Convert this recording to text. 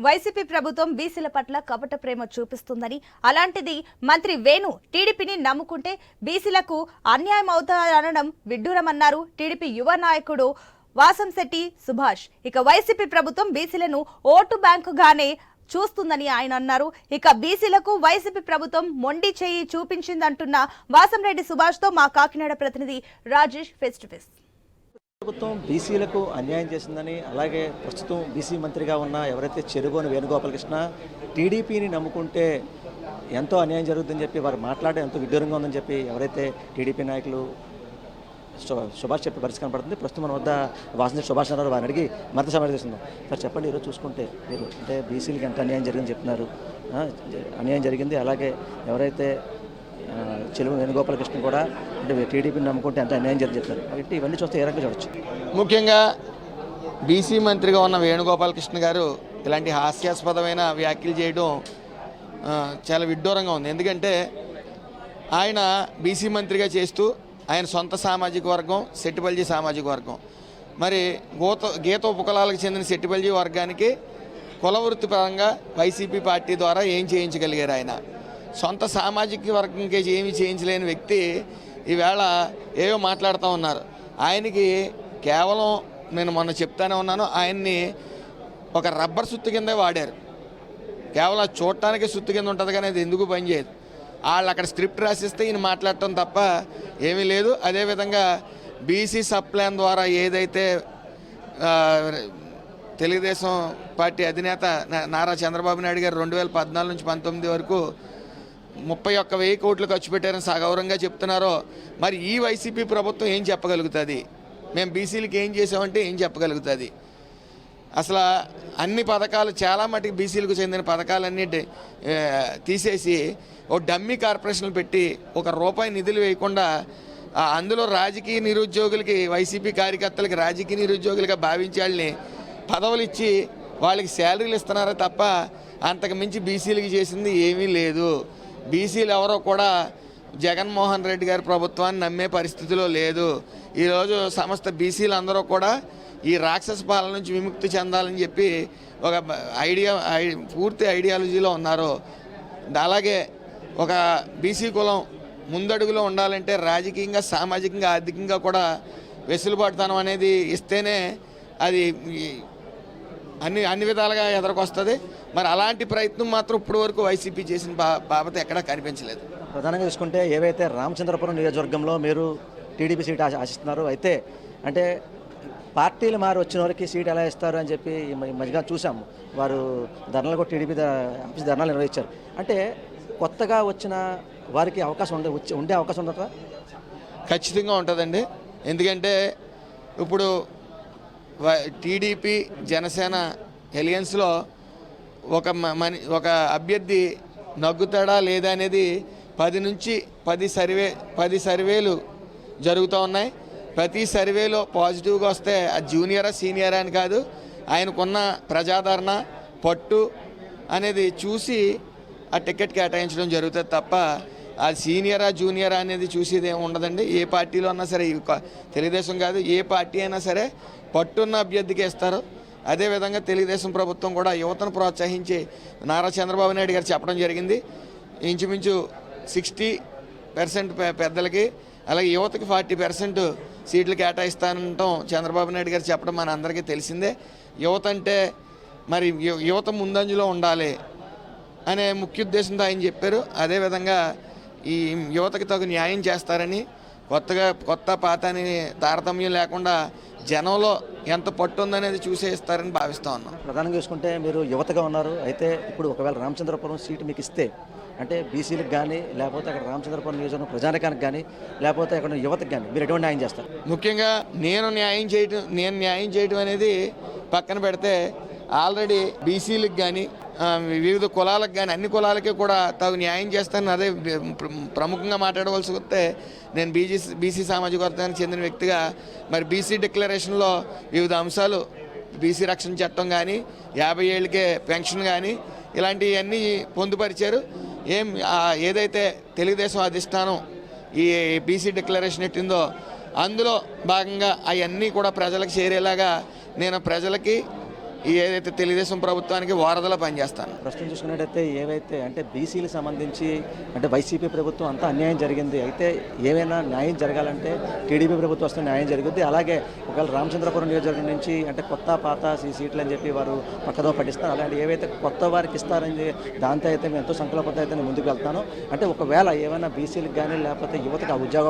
YCP ప్రభుత్వం బీసీల పట్ల కపట ప్రేమ చూపిస్తుందని అలాంటిది మంత్రి వేణు టీడీపీని నమ్ముకుంటే బీసీలకు అన్యాయం అవుతారనడం విడ్డూరమన్నారు టీడీపీ యువ నాయకుడు వాసంశెట్టి సుభాష్. ఇక వైసీపీ ప్రభుత్వం బీసీలను ఓటు బ్యాంకుగానే చూస్తుందని ఆయన అన్నారు. ఇక బీసీలకు వైసీపీ ప్రభుత్వం మొండి చేయి చూపించిందంటున్న వాసంరెడ్డి సుభాష్తో మా కాకినాడ ప్రతినిధి రాజేష్ ఫెస్ట్ ఫెస్ట్ ప్రభుత్వం బీసీలకు అన్యాయం చేసిందని అలాగే ప్రస్తుతం బీసీ మంత్రిగా ఉన్న ఎవరైతే చెరుగోని వేణుగోపాలకృష్ణ టీడీపీని నమ్ముకుంటే ఎంతో అన్యాయం జరుగుతుందని చెప్పి వారు మాట్లాడే ఎంతో విడ్డూరంగా ఉందని చెప్పి ఎవరైతే టీడీపీ నాయకులు సుభాష్ చెప్పే పరిస్థితి కనపడుతుంది. ప్రస్తుతం మన వద్ద వాసన సుభాష్ చంద్రరావు వారిని అడిగి మరింత సమాధానం చేస్తున్నాం సార్ చెప్పండి ఈరోజు చూసుకుంటే మీరు అంటే బీసీలకి ఎంత అన్యాయం జరిగింది చెప్తున్నారు. అన్యాయం జరిగింది. అలాగే ఎవరైతే ఆ, వేణుగోపాలకృష్ణ కూడా అంటే టీడీపీని నమ్ముకుంటే ఎంత అన్యాయం జరిగిస్తారు కాబట్టి ఇవన్నీ చూస్తే ఏ రకంగా చూడొచ్చు. ముఖ్యంగా బీసీ మంత్రిగా ఉన్న వేణుగోపాలకృష్ణ గారు ఇలాంటి హాస్యాస్పదమైన వ్యాఖ్యలు చేయడం చాలా విడ్డూరంగా ఉంది. ఎందుకంటే ఆయన బీసీ మంత్రిగా చేస్తూ ఆయన సొంత సామాజిక వర్గం సెట్టిపల్లి సామాజిక వర్గం. మరి గోత గీత ఉపకులాలకు చెందిన సెట్టిపల్లి వర్గానికి కుల వృత్తిపరంగా వైసీపీ పార్టీ ద్వారా ఏం చేయించగలిగారు ఆయన? సొంత సామాజిక వర్గంకి ఏమి చేయించలేని వ్యక్తి ఈవేళ ఏవో మాట్లాడుతూ ఉన్నారు. ఆయనకి కేవలం నేను మొన్న చెప్తానే ఉన్నాను ఆయన్ని ఒక రబ్బర్ సుత్తు కిందే వాడారు. కేవలం చూడటానికి సుత్తి కింద ఉంటుంది కానీ అది ఎందుకు పనిచేయదు వాళ్ళు అక్కడ స్క్రిప్ట్ రాసిస్తే ఈయన మాట్లాడటం తప్ప ఏమీ లేదు. అదేవిధంగా బీసీ సబ్ ప్లాన్ ద్వారా ఏదైతే తెలుగుదేశం పార్టీ అధినేత నారా చంద్రబాబు నాయుడు గారు రెండు వేల పద్నాలుగు నుంచి పంతొమ్మిది వరకు ముప్పై ఒక్క వెయ్యి కోట్లు ఖర్చు పెట్టారని సగౌరవంగా చెప్తున్నారో మరి ఈ వైసీపీ ప్రభుత్వం ఏం చెప్పగలుగుతుంది? మేము బీసీలకి ఏం చేసామంటే ఏం చెప్పగలుగుతుంది? అసలు అన్ని పథకాలు చాలా మటుకు బీసీలకు చెందిన పథకాలన్నీ తీసేసి ఓ డమ్మీ కార్పొరేషన్లు పెట్టి ఒక రూపాయి నిధులు వేయకుండా అందులో రాజకీయ నిరుద్యోగులకి వైసీపీ కార్యకర్తలకి రాజకీయ నిరుద్యోగులుగా భావించే వాళ్ళని పదవులు ఇచ్చి వాళ్ళకి శాలరీలు ఇస్తున్నారే తప్ప అంతకు మించి బీసీలకి చేసింది ఏమీ లేదు. బీసీలు ఎవరో కూడా జగన్మోహన్ రెడ్డి గారి ప్రభుత్వాన్ని నమ్మే పరిస్థితిలో లేదు. ఈరోజు సమస్త బీసీలు అందరూ కూడా ఈ రాక్షస పాలన నుంచి విముక్తి చెందాలని చెప్పి ఒక ఐడియా ఐ- పూర్తి ఐడియాలజీలో ఉన్నారు. అలాగే ఒక బీసీ కులం ముందడుగులో ఉండాలంటే రాజకీయంగా సామాజికంగా ఆర్థికంగా కూడా వెసులుబాటుతనం అనేది ఇస్తేనే అది అన్ని అన్ని విధాలుగా ఎదరకొస్తుంది. మరి అలాంటి ప్రయత్నం మాత్రం ఇప్పటి వరకు వైసీపీ చేసిన బా బాబత ఎక్కడా కనిపించలేదు. ప్రధానంగా చూసుకుంటే ఏవైతే రామచంద్రపురం నియోజకవర్గంలో మీరు టీడీపీ సీట్ ఆశ- ఆశిస్తున్నారు అయితే అంటే పార్టీలు మారి వచ్చిన వారికి సీట్ ఎలా ఇస్తారు అని చెప్పి మధ్యగా చూసాము వారు ధర్నాలు కూడా టీడీపీ ఆఫీస్ ధర్నాలు నిర్వహించారు. అంటే కొత్తగా వచ్చిన వారికి అవకాశం ఉండే వచ్చే- ఉండే అవకాశం ఉండదా ఖచ్చితంగా ఉంటుందండి. ఎందుకంటే ఇప్పుడు టీడీపీ జనసేన ఎలియన్స్లో ఒక మని ఒక అభ్యర్థి నగ్గుతాడా లేదా అనేది పది నుంచి పది సర్వే పది సర్వేలు జరుగుతూ ఉన్నాయి. ప్రతి సర్వేలో పాజిటివ్గా వస్తే ఆ జూనియరా సీనియరా అని కాదు ఆయనకున్న ప్రజాదరణ పట్టు అనేది చూసి ఆ టికెట్ కేటాయించడం జరుగుతుంది తప్ప ఆ సీనియరా జూనియరా అనేది చూసేది ఏమి ఉండదండి. ఏ పార్టీలో అన్నా సరే తెలుగుదేశం కాదు ఏ పార్టీ అయినా సరే పట్టున్న అభ్యర్థికి ఇస్తారు అదేవిధంగా తెలుగుదేశం ప్రభుత్వం కూడా యువతను ప్రోత్సహించి నారా చంద్రబాబు నాయుడు గారు చెప్పడం జరిగింది. ఇంచుమించు సిక్స్టీ పర్సెంట్ పెద్దలకి అలాగే యువతకి ఫార్టీ పర్సెంట్ సీట్లు కేటాయిస్తానంటాం చంద్రబాబు నాయుడు గారు చెప్పడం మన అందరికీ తెలిసిందే. యువత అంటే మరి యు- యువత ముందంజలో ఉండాలి అనే ముఖ్య ఉద్దేశంతో ఆయన చెప్పారు. అదేవిధంగా ఈ యువతకి తగు న్యాయం చేస్తారని కొత్తగా కొత్త పాత అని తారతమ్యం లేకుండా జనంలో ఎంత పట్టు ఉందనేది చూసే ఇస్తారని భావిస్తా ఉన్నాం. ప్రధానంగా చూసుకుంటే మీరు యువతగా ఉన్నారు. అయితే ఇప్పుడు ఒకవేళ రామచంద్రపురం సీటు మీకు ఇస్తే అంటే బీసీలకు కానీ లేకపోతే అక్కడ రామచంద్రపురం నియోజకవర్గం ప్రజానికానికి కానీ లేకపోతే అక్కడ యువతకు కానీ మీరు ఎటువంటి న్యాయం చేస్తారు? ముఖ్యంగా నేను న్యాయం చేయటం నేను న్యాయం చేయటం అనేది పక్కన పెడితే ఆల్రెడీ బీసీలకు కానీ వివిధ కులాలకు కానీ అన్ని కులాలకి కూడా తగు న్యాయం చేస్తానని అదే ప్రముఖంగా మాట్లాడవలసి వస్తే నేను బీజీ బీసీ సామాజిక వర్గానికి చెందిన వ్యక్తిగా మరి బీసీ డిక్లరేషన్లో వివిధ అంశాలు బీసీ రక్షణ చట్టం కానీ యాభై ఏళ్ళకే పెన్షన్ కానీ ఇలాంటివన్నీ పొందుపరిచారు. ఏం ఏదైతే తెలుగుదేశం అధిష్టానం ఈ బీసీ డిక్లరేషన్ ఎట్టిందో అందులో భాగంగా అవన్నీ కూడా ప్రజలకు చేరేలాగా నేను ప్రజలకి ఈ ఏదైతే తెలుగుదేశం ప్రభుత్వానికి వారధలా పనిచేస్తాను ప్రస్తుతం చూసుకున్నట్టయితే ఏవైతే అంటే బీసీలకు సంబంధించి అంటే వైసీపీ ప్రభుత్వం అంతా అన్యాయం జరిగింది. అయితే ఏమైనా న్యాయం జరగాలంటే టీడీపీ ప్రభుత్వం వస్తే న్యాయం జరుగుద్ది. అలాగే ఒకవేళ రామచంద్రపురం నియోజకవర్గం నుంచి అంటే కొత్త పాత సీ సీట్లు అని చెప్పి వారు పక్కదో పట్టిస్తారు. అలాంటి ఏవైతే కొత్త వారికి ఇస్తారని దాంతో అయితే మేము ఎంతో సంకల్పంతో అయితే నేను ముందుకు వెళ్తాను. అంటే ఒకవేళ ఏమైనా బీసీలకు కానీ లేకపోతే యువతకు ఆ ఉద్యోగ